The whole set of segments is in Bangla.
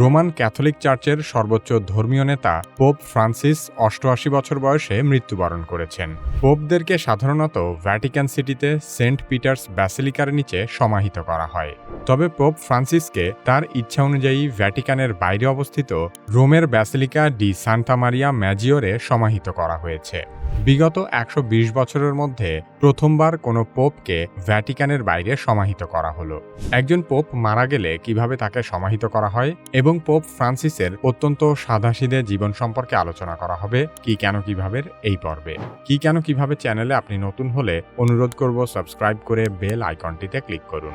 রোমান ক্যাথলিক চার্চের সর্বোচ্চ ধর্মীয় নেতা পোপ ফ্রান্সিস অষ্টআশি বছর বয়সে মৃত্যুবরণ করেছেন। পোপদেরকে সাধারণত ভ্যাটিকান সিটিতে সেন্ট পিটার্স ব্যাসিলিকার নিচে সমাহিত করা হয়। তবে পোপ ফ্রান্সিসকে তার ইচ্ছা অনুযায়ী ভ্যাটিকানের বাইরে অবস্থিত রোমের basilica di Santa Maria Maggiore সমাহিত করা হয়েছে। বিগত একশো বিশ বছরের মধ্যে প্রথমবার কোনো পোপকে ভ্যাটিকানের বাইরে সমাহিত করা হলো। একজন পোপ মারা গেলে কীভাবে তাকে সমাহিত করা হয় এবং পোপ ফ্রান্সিসের অত্যন্ত সাদাসিদে জীবন সম্পর্কে আলোচনা করা হবে কি কেন কীভাবে এই পর্বে। কি কেন কীভাবে চ্যানেলে আপনি নতুন হলে অনুরোধ করব সাবস্ক্রাইব করে বেল আইকনটিতে ক্লিক করুন।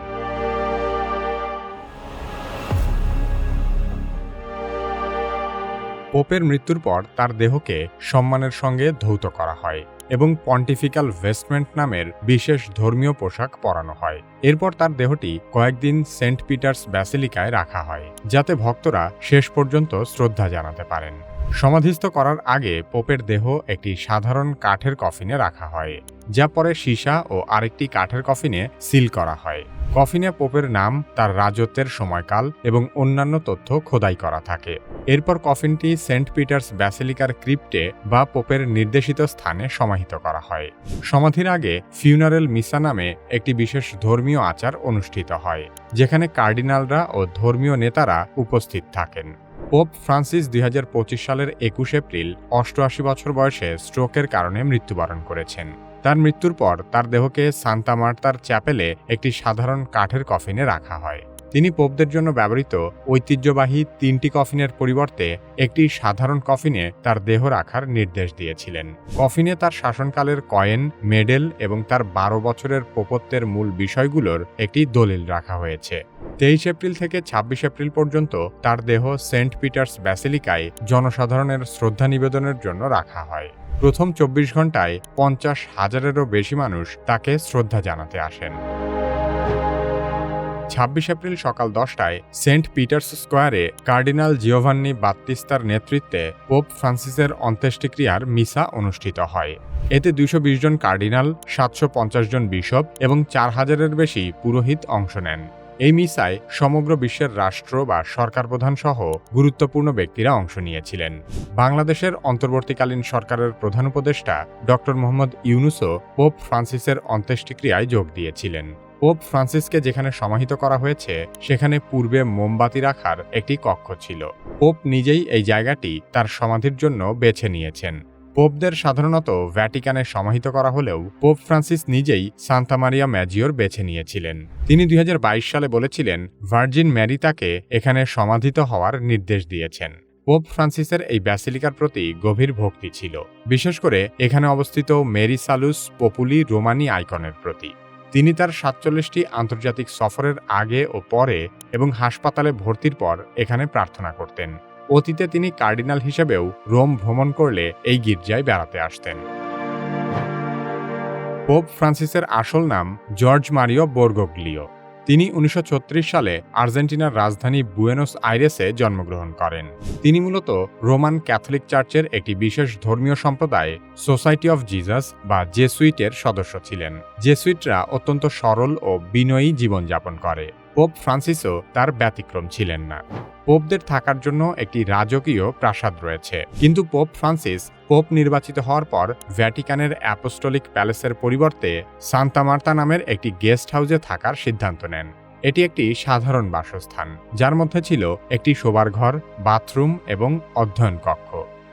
পোপের মৃত্যুর পর তার দেহকে সম্মানের সঙ্গে ধৌত করা হয় এবং পন্টিফিক্যাল ভেস্টমেন্ট নামের বিশেষ ধর্মীয় পোশাক পরানো হয়। এরপর তার দেহটি কয়েকদিন সেন্ট পিটার্স ব্যাসিলিকায় রাখা হয়, যাতে ভক্তরা শেষ পর্যন্ত শ্রদ্ধা জানাতে পারেন। সমাধিস্থ করার আগে পোপের দেহ একটি সাধারণ কাঠের কফিনে রাখা হয়, যা পরে সীসা ও আরেকটি কাঠের কফিনে সিল করা হয়। কফিনে পোপের নাম, তার রাজত্বের সময়কাল এবং অন্যান্য তথ্য খোদাই করা থাকে। এরপর কফিনটি সেন্ট পিটার্স ব্যাসিলিকার ক্রিপ্টে বা পোপের নির্দেশিত স্থানে সমাহিত করা হয়। সমাধির আগে ফিউনারেল মিসা নামে একটি বিশেষ ধর্মীয় আচার অনুষ্ঠিত হয়, যেখানে কার্ডিনালরা ও ধর্মীয় নেতারা উপস্থিত থাকেন। পোপ ফ্রান্সিস দুই হাজার পঁচিশ সালের একুশ এপ্রিল অষ্টআশি বছর বয়সে স্ট্রোকের কারণে মৃত্যুবরণ করেছেন। তার মৃত্যুর পর তার দেহকে সান্তা মার্তার চ্যাপেলে একটি সাধারণ কাঠের কফিনে রাখা হয়। তিনি পোপদের জন্য ব্যবহৃত ঐতিহ্যবাহী তিনটি কফিনের পরিবর্তে একটি সাধারণ কফিনে তার দেহ রাখার নির্দেশ দিয়েছিলেন। কফিনে তার শাসনকালের কয়েন, মেডেল এবং তার বারো বছরের পোপত্বের মূল বিষয়গুলোর একটি দলিল রাখা হয়েছে। তেইশ এপ্রিল থেকে ২৬ এপ্রিল পর্যন্ত তার দেহ সেন্ট পিটার্স ব্যাসিলিকায় জনসাধারণের শ্রদ্ধা নিবেদনের জন্য রাখা হয়। প্রথম চব্বিশ ঘন্টায় পঞ্চাশ হাজারেরও বেশি মানুষ তাকে শ্রদ্ধা জানাতে আসেন। ছাব্বিশ এপ্রিল সকাল দশটায় সেন্ট পিটার্স স্কোয়ারে কার্ডিনাল জিওভান্নি বাত্তিস্তার নেতৃত্বে পোপ ফ্রান্সিসের অন্ত্যেষ্টিক্রিয়ার মিসা অনুষ্ঠিত হয়। এতে দুশো জন কার্ডিনাল, সাতশো পঞ্চাশ জন বিশপ এবং চার হাজারের বেশি পুরোহিত অংশ নেন। এই মিসায় সমগ্র বিশ্বের রাষ্ট্র বা সরকার প্রধান সহ গুরুত্বপূর্ণ ব্যক্তিরা অংশ নিয়েছিলেন। বাংলাদেশের অন্তর্বর্তীকালীন সরকারের প্রধান উপদেষ্টা ডক্টর মোহাম্মদ ইউনুসও পোপ ফ্রান্সিসের অন্ত্যেষ্টিক্রিয়ায় যোগ দিয়েছিলেন। পোপ ফ্রান্সিসকে যেখানে সমাহিত করা হয়েছে, সেখানে পূর্বে মোমবাতি রাখার একটি কক্ষ ছিল। পোপ নিজেই এই জায়গাটি তার সমাধির জন্য বেছে নিয়েছেন। পোপদের সাধারণত ভ্যাটিকানে সমাহিত করা হলেও পোপ ফ্রান্সিস নিজেই সান্তা মারিয়া ম্যাজিওর বেছে নিয়েছিলেন। তিনি দুই হাজার বাইশ সালে বলেছিলেন, ভার্জিন ম্যারি তাকে এখানে সমাধিত হওয়ার নির্দেশ দিয়েছেন। পোপ ফ্রান্সিসের এই ব্যাসিলিকার প্রতি গভীর ভক্তি ছিল, বিশেষ করে এখানে অবস্থিত মেরি সালুস পপুলি রোমানি আইকনের প্রতি। তিনি তার সাতচল্লিশটি আন্তর্জাতিক সফরের আগে ও পরে এবং হাসপাতালে ভর্তির পর এখানে প্রার্থনা করতেন। অতীতে তিনি কার্ডিনাল হিসেবেও রোম ভ্রমণ করলে এই গির্জায় বেড়াতে আসতেন। পোপ ফ্রান্সিসের আসল নাম জর্জ মারিও বোর্গোগ্লিও। তিনি উনিশশো ছত্রিশ সালে আর্জেন্টিনার রাজধানী বুয়েনোস আইরেসে জন্মগ্রহণ করেন। তিনি মূলত রোমান ক্যাথলিক চার্চের একটি বিশেষ ধর্মীয় সম্প্রদায়, সোসাইটি অফ জিজাস বা জেসুইটের সদস্য ছিলেন। জেসুইটরা অত্যন্ত সরল ও বিনয়ী জীবনযাপন করে। পোপ ফ্রান্সিসও তার ব্যতিক্রম ছিলেন না। পোপদের থাকার জন্য একটি রাজকীয় প্রাসাদ রয়েছে। কিন্তু পোপ ফ্রান্সিস পোপ নির্বাচিত হওয়ার পর ভ্যাটিকানের অ্যাপোস্টলিক প্যালেসের পরিবর্তে সান্তা মার্তা নামের একটি গেস্ট হাউসে থাকার সিদ্ধান্ত নেন। এটি একটি সাধারণ বাসস্থান, যার মধ্যে ছিল একটি শোবার ঘর, বাথরুম এবং অধ্যয়ন কক্ষ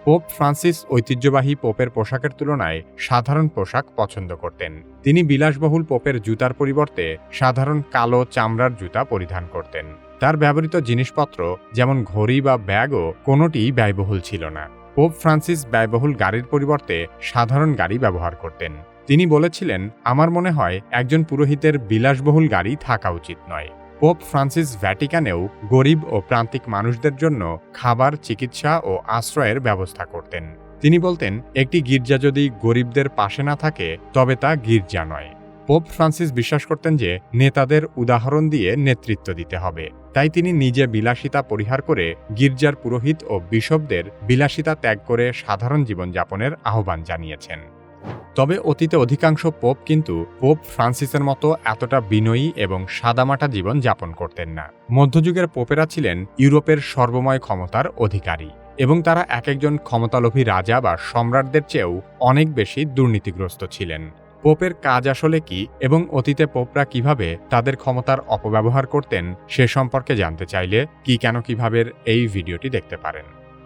পোপ ফ্রান্সিস ঐতিহ্যবাহী পোপের পোশাকের তুলনায় সাধারণ পোশাক পছন্দ করতেন। তিনি বিলাসবহুল পোপের জুতার পরিবর্তে সাধারণ কালো চামড়ার জুতা পরিধান করতেন। তার ব্যবহৃত জিনিসপত্র, যেমন ঘড়ি বা ব্যাগও, কোনোটিই ব্যয়বহুল ছিল না। পোপ ফ্রান্সিস ব্যয়বহুল গাড়ির পরিবর্তে সাধারণ গাড়ি ব্যবহার করতেন। তিনি বলেছিলেন, আমার মনে হয় একজন পুরোহিতের বিলাসবহুল গাড়ি থাকা উচিত নয়। পোপ ফ্রান্সিস ভ্যাটিকানেও গরিব ও প্রান্তিক মানুষদের জন্য খাবার, চিকিৎসা ও আশ্রয়ের ব্যবস্থা করতেন। তিনি বলতেন, একটি গির্জা যদি গরিবদের পাশে না থাকে, তবে তা গির্জা নয়। পোপ ফ্রান্সিস বিশ্বাস করতেন যে, নেতাদের উদাহরণ দিয়ে নেতৃত্ব দিতে হবে। তাই তিনি নিজে বিলাসিতা পরিহার করে গির্জার পুরোহিত ও বিশপদের বিলাসিতা ত্যাগ করে সাধারণ জীবনযাপনের আহ্বান জানিয়েছেন। তবে অতীতে অধিকাংশ পোপ কিন্তু পোপ ফ্রান্সিসের মতো এতটা বিনয়ী এবং সাদামাটা জীবন যাপন করতেন না। মধ্যযুগের পোপেরা ছিলেন ইউরোপের সর্বময় ক্ষমতার অধিকারী এবং তারা এক একজন ক্ষমতালোভী রাজা বা সম্রাটদের চেয়েও অনেক বেশি দুর্নীতিগ্রস্ত ছিলেন। পোপের কাজ আসলে কি এবং অতীতে পোপরা কীভাবে তাদের ক্ষমতার অপব্যবহার করতেন সে সম্পর্কে জানতে চাইলে কি কেন কীভাবে এই ভিডিওটি দেখতে পারেন।